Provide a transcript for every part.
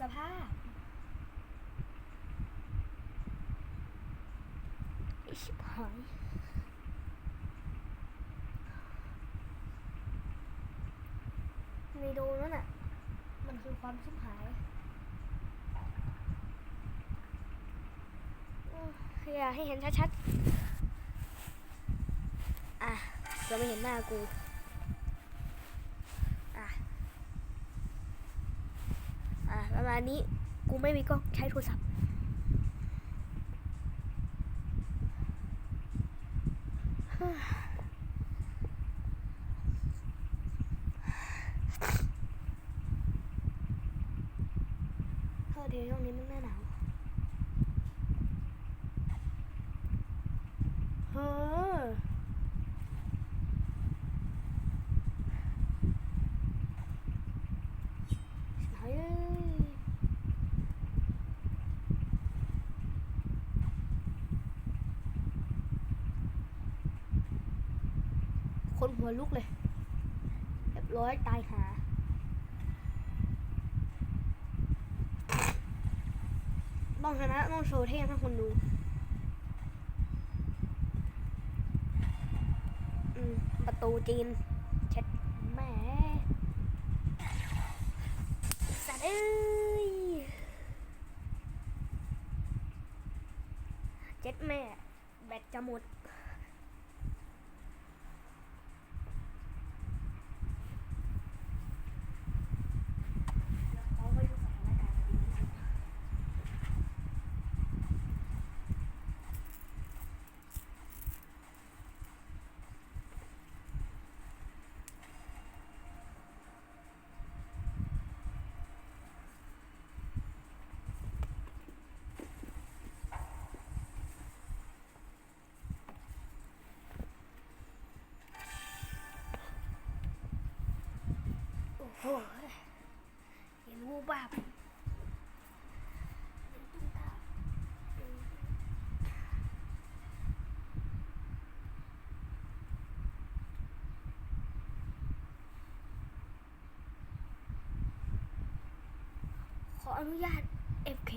สภาพ ชิบหายในโดนั่นน่ะ มันคือความชิบหายอืมอยากให้เห็นชัดๆ อะเราไม่เห็นหน้ากู อะ อะป ระมาณนี้กูไม่มีกล้องใช้โทรศัพท์เออเดี๋ยวช่วงนี้มันหน้าหนาวเฮ้อเฮ้ย คนหัวลุกเลยเรียบร้อยตายหาต้องชนะต้องโชว์เท่ให้คนดูอืมประตูจีนเช็ดแม่สัตว์เอ้ยเจ็ดแม่ แบตจะหมด ขอไปดูสถานการณ์กันดีกว่า โอ้โหเห็นวูบวับขออนุญาต FK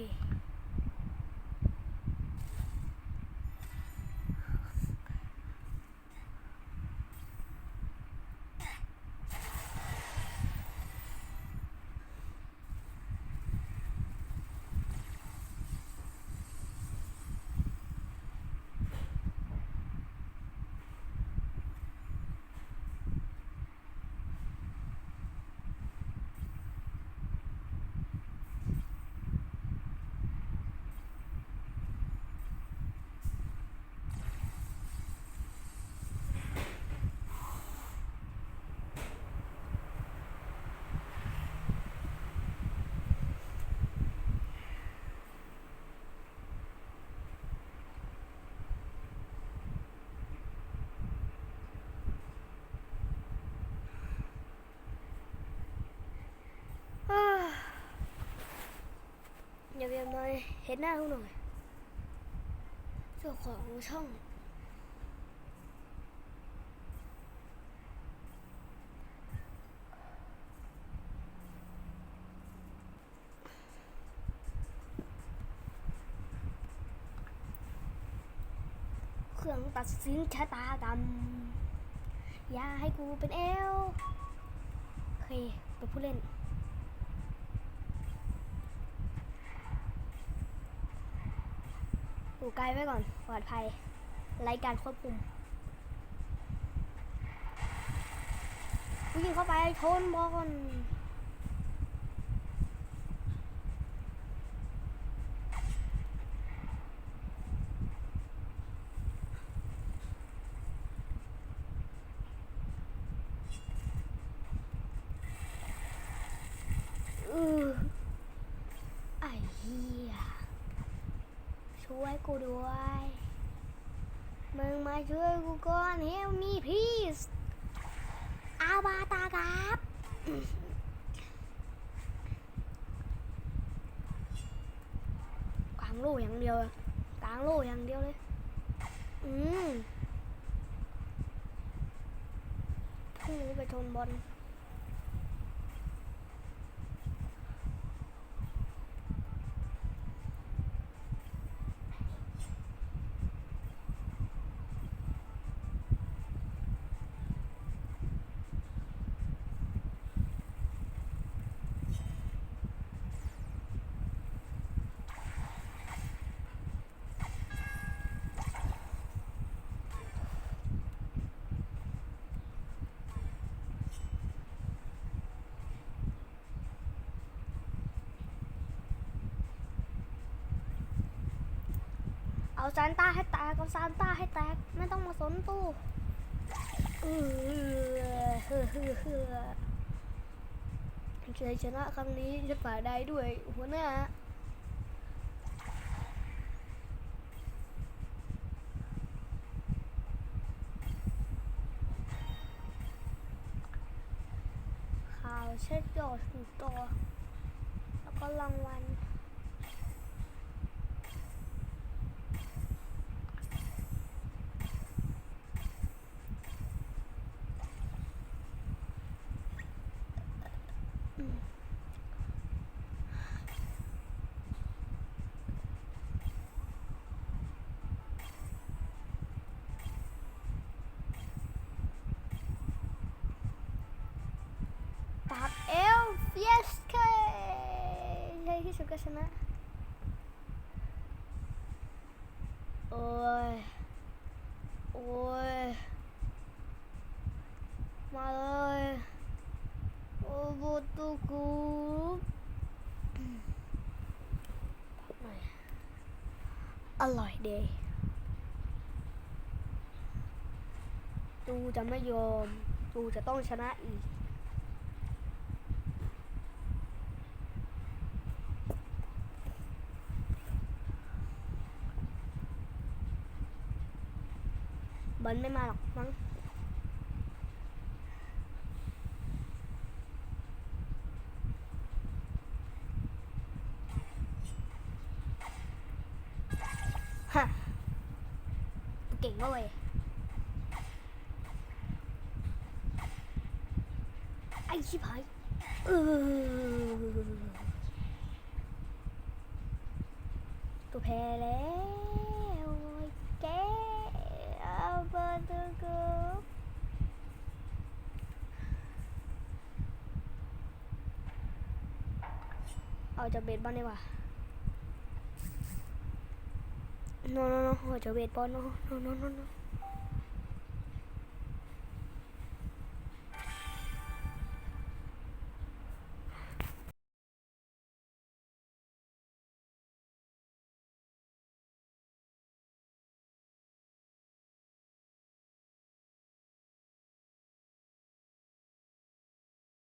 อ้า อย่าเวียนเลยเห็นหน้าเขาหน่อยเจ้าของช่องเครื่องตัดสินชะตากรรมอย่าให้กูเป็นเอลโอเคเป็นผู้เล่น อยู่ไกลไว้ก่อน ปลอดภัยไร้การควบคุมวิ่งเข้าไปชนบอล ออไอ้เหี้ย ช่วยกูด้วย มึงมาช่วยกูก่อน Help me please อาบาตาครับกลางโลอย่างเดียวอะกลางโลอย่างเดียวเลย อืมพรุ่งนี้ไปชนบอล เอาซานต้าให้แตกเอาซานต้าให้แตก ไม่ต้องมาสนตู้เออเฮ้อเฮ้อเฮ้อชัยชนะครั้งนี้จะฝ่าได้ด้วยหัวหน้าข่าวเช็ดยอดถึงตัว แล้วก็รางวัล ปากเอลเยสเค ในที่สุดก็ชนะ โอ้ย โอ้ย มาเลย โอ้บูตุกูอร่อยเดยตูจะไม่ยอมตูจะต้องชนะอีก บอลไม่มาหรอกมั้งฮะเก่งก็เว้ยไอ้ชิบหายเออตัวแพ้แล้วโอ้ยแกเอาเบอร์ตัวกูเอาจากเบสบอลดีกว่า no no no เอกจากเบสบอล no no no no no